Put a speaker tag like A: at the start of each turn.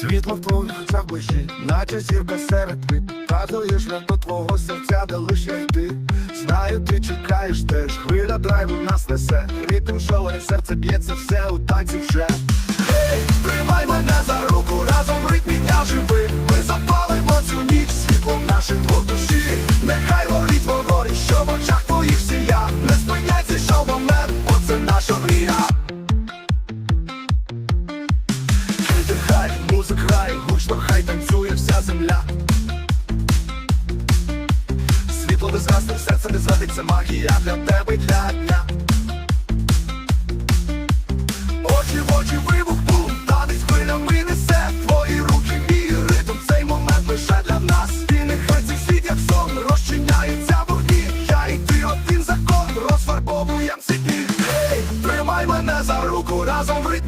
A: Світло в твоїх очах наче зірка серед твит Вказуєш шлях до твого серця, де лише йти Знаю, ти чекаєш теж, хвиля драйву нас несе. Ритм шоу, і серце б'ється, все у танці вже. Ей, тримай мене за руку, разом ритмі дня живи Ми запалимо цю ніч світлом наших двох душі. Нехай світло не згасне, все це не згадиться магія для тебе і для дня. Очі в очі вибух бум, танець хвилями несе твої руки, мій ритм, цей момент лише для нас. І нехай цей світ, як сон, розчиняється в вогні. Я і ти один закон, розфарбовуєм ці дні. Тримай мене за руку разом в ритмі.